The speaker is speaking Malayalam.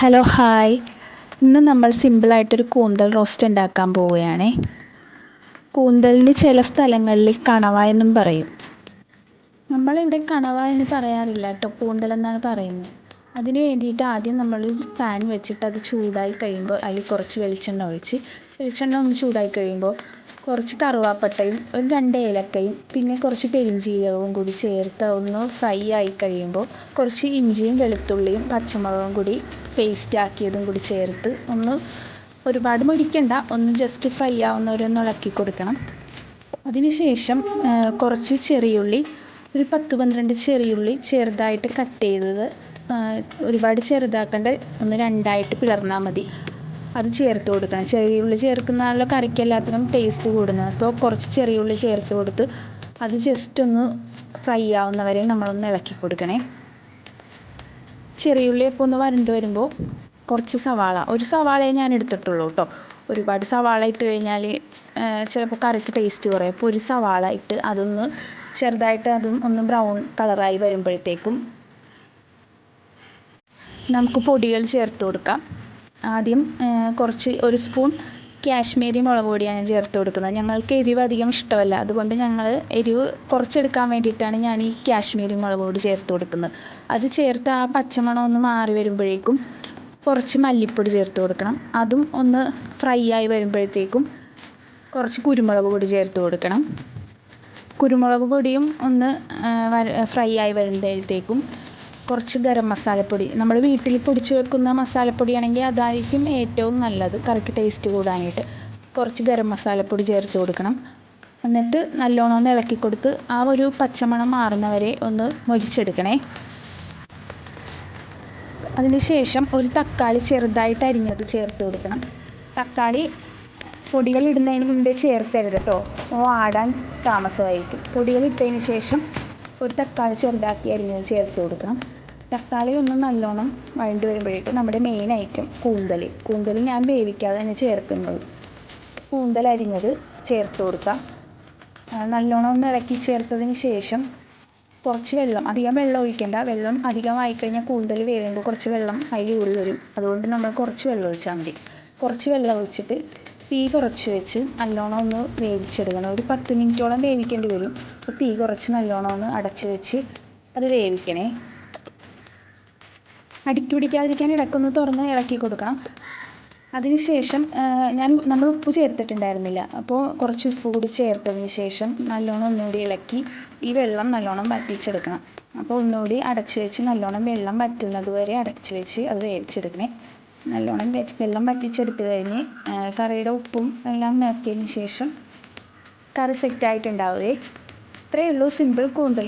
ഹലോ ഹായ് ഇന്ന് നമ്മൾ സിമ്പിളായിട്ടൊരു കൂന്തൽ റോസ്റ്റ് ഉണ്ടാക്കാൻ പോവുകയാണേ. കൂന്തലിന് ചില സ്ഥലങ്ങളിൽ കണവ എന്നും പറയും. നമ്മളിവിടെ കണവ എന്ന് പറയാറില്ല കേട്ടോ കൂന്തൽ എന്നാണ് പറയുന്നത്. അതിന് വേണ്ടിയിട്ട് ആദ്യം നമ്മൾ പാൻ വെച്ചിട്ട് അത് ചൂടായി കഴിയുമ്പോൾ അതിൽ കുറച്ച് വെളിച്ചെണ്ണ ഒഴിച്ച് വെളിച്ചെണ്ണ ഒന്ന് ചൂടായി കഴിയുമ്പോൾ കുറച്ച് കറുവാപ്പട്ടയും ഒരു രണ്ട് ഏലക്കയും പിന്നെ കുറച്ച് പെരിഞ്ചീരകവും കൂടി ചേർത്ത് ഒന്ന് ഫ്രൈ ആയി കഴിയുമ്പോൾ കുറച്ച് ഇഞ്ചിയും വെളുത്തുള്ളിയും പച്ചമുളകും കൂടി പേസ്റ്റ് ആക്കിയതും കൂടി ചേർത്ത് ഒന്ന് ഒരുപാട് മുരിക്കണ്ട ഒന്ന് ജസ്റ്റ് ഫ്രൈ ഒന്ന് ഇളക്കി കൊടുക്കണം. അതിന് ശേഷം കുറച്ച് ചെറിയുള്ളി ഒരു പത്ത് പന്ത്രണ്ട് ചെറിയുള്ളി ചെറുതായിട്ട് കട്ട് ചെയ്തത്. ഒരുപാട് ചെറുതാക്കണ്ട ഒന്ന് രണ്ടായിട്ട് പിളർന്നാൽ മതി. അത് ചേർത്ത് കൊടുക്കണം. ചെറിയുള്ളി ചേർക്കുന്നതാണല്ലോ കറിക്ക് എല്ലാത്തിനും ടേസ്റ്റ് കൂടുന്നത് അപ്പോൾ കുറച്ച് ചെറിയുള്ളി ചേർത്ത് കൊടുത്ത് അത് ജസ്റ്റ് ഒന്ന് ഫ്രൈ ആവുന്ന ആവുന്നവരെ നമ്മളൊന്ന് ഇളക്കി കൊടുക്കണേ. ചെറിയ ഉള്ളി അപ്പോൾ ഒന്ന് വരണ്ട് വരുമ്പോൾ കുറച്ച് സവാള. ഒരു സവാളയെ ഞാൻ എടുത്തിട്ടുള്ളൂ കേട്ടോ ഒരുപാട് സവാള ഇട്ട് കഴിഞ്ഞാൽ ചിലപ്പോൾ കറിക്ക് ടേസ്റ്റ് കുറയും. അപ്പോൾ ഒരു സവാള ഇട്ട് അതൊന്ന് ചെറുതായിട്ട് അതും ഒന്ന് ബ്രൗൺ കളറായി വരുമ്പോഴത്തേക്കും നമുക്ക് പൊടികൾ ചേർത്ത് കൊടുക്കാം. ആദ്യം കുറച്ച് ഒരു സ്പൂൺ കാശ്മീരി മുളക് പൊടിയാണ് ഞാൻ ചേർത്ത് കൊടുക്കുന്നത്. ഞങ്ങൾക്ക് എരിവ് അധികം ഇഷ്ടമല്ല. അതുകൊണ്ട് ഞങ്ങൾ എരിവ് കുറച്ചെടുക്കാൻ വേണ്ടിയിട്ടാണ് ഞാൻ ഈ കാശ്മീരി മുളക് പൊടി ചേർത്ത് കൊടുക്കുന്നത്. അത് ചേർത്ത് ആ പച്ചമണം ഒന്ന് മാറി വരുമ്പോഴേക്കും കുറച്ച് മല്ലിപ്പൊടി ചേർത്ത് കൊടുക്കണം. അതും ഒന്ന് ഫ്രൈ ആയി വരുമ്പോഴത്തേക്കും കുറച്ച് കുരുമുളക് പൊടി ചേർത്ത് കൊടുക്കണം. കുരുമുളക് പൊടിയും ഒന്ന് ഫ്രൈ ആയി വരുമ്പോഴത്തേക്കും കുറച്ച് ഗരം മസാലപ്പൊടി. നമ്മൾ വീട്ടിൽ പൊടിച്ച് വെക്കുന്ന മസാലപ്പൊടിയാണെങ്കിൽ അതായിരിക്കും ഏറ്റവും നല്ലത് കറിക്ക് ടേസ്റ്റ് കൂടാനായിട്ട്. കുറച്ച് ഗരം മസാലപ്പൊടി ചേർത്ത് കൊടുക്കണം. എന്നിട്ട് നല്ലോണം ഒന്ന് ഇളക്കി കൊടുത്ത് ആ ഒരു പച്ചമണം മാറുന്നവരെ ഒന്ന് മൊരിച്ചെടുക്കണേ. അതിന് ശേഷം ഒരു തക്കാളി ചെറുതായിട്ട് അരിഞ്ഞത് ചേർത്ത് കൊടുക്കണം. തക്കാളി പൊടികൾ ഇടുന്നതിന് മുമ്പേ ചേർക്കരുത് കേട്ടോ. ആടാൻ താമസമായിരിക്കും. പൊടികൾ ഇട്ടതിന് ശേഷം ഒരു തക്കാളി ചെറുതാക്കി അരിഞ്ഞത് ചേർത്ത് കൊടുക്കണം. തക്കാളി ഒന്ന് നല്ലോണം വഴണ്ട് വരുമ്പോഴേക്കും നമ്മുടെ മെയിൻ ഐറ്റം കൂന്തൽ. കൂന്തൽ ഞാൻ വേവിക്കാതെ തന്നെ ചേർക്കുന്നത്. കൂന്തൽ അരിഞ്ഞത് ചേർത്ത് കൊടുക്കാം. നല്ലോണം ഒന്ന് ഇളക്കി ചേർത്തതിന് ശേഷം കുറച്ച് വെള്ളം അധികം വെള്ളം ഒഴിക്കേണ്ട. വെള്ളം അധികമായി കഴിഞ്ഞാൽ കൂന്തൽ വേവുമ്പോൾ കുറച്ച് വെള്ളം അതിൽ ഊറി വരും. അതുകൊണ്ട് നമ്മൾ കുറച്ച് വെള്ളം ഒഴിച്ചാൽ മതി. കുറച്ച് വെള്ളം ഒഴിച്ചിട്ട് തീ കുറച്ച് വെച്ച് നല്ലോണം ഒന്ന് വേവിച്ചെടുക്കണം. ഒരു പത്ത് മിനിറ്റോളം വേവിക്കേണ്ടി വരും. അപ്പോൾ തീ കുറച്ച് നല്ലോണം ഒന്ന് അടച്ച് വെച്ച് അത് വേവിക്കണേ. അടിക്ക് പിടിക്കാതിരിക്കാൻ ഇടയ്ക്കൊന്ന് തുറന്ന് ഇളക്കി കൊടുക്കാം. അതിന് ശേഷം ഞാൻ നമ്മൾ ഉപ്പ് ചേർത്തിട്ടുണ്ടായിരുന്നില്ല. അപ്പോൾ കുറച്ച് ഉപ്പ് കൂടി ചേർത്തതിന് ശേഷം നല്ലോണം ഒന്നുകൂടി ഇളക്കി ഈ വെള്ളം നല്ലോണം വറ്റിച്ചെടുക്കണം. അപ്പോൾ ഒന്നുകൂടി അടച്ച് വെച്ച് നല്ലോണം വെള്ളം വറ്റുന്നത് വരെ അടച്ച് വെച്ച് അത് വേവിച്ചെടുക്കണേ. നല്ലോണം വെള്ളം വറ്റിച്ചെടുത്ത് കഴിഞ്ഞ് കറിയുടെ ഉപ്പും എല്ലാം നോക്കിയതിന് ശേഷം കറി സെറ്റായിട്ടുണ്ടാവുകയെ ഇത്രയേ ഉള്ളൂ. സിമ്പിൾ കൂന്തൽ.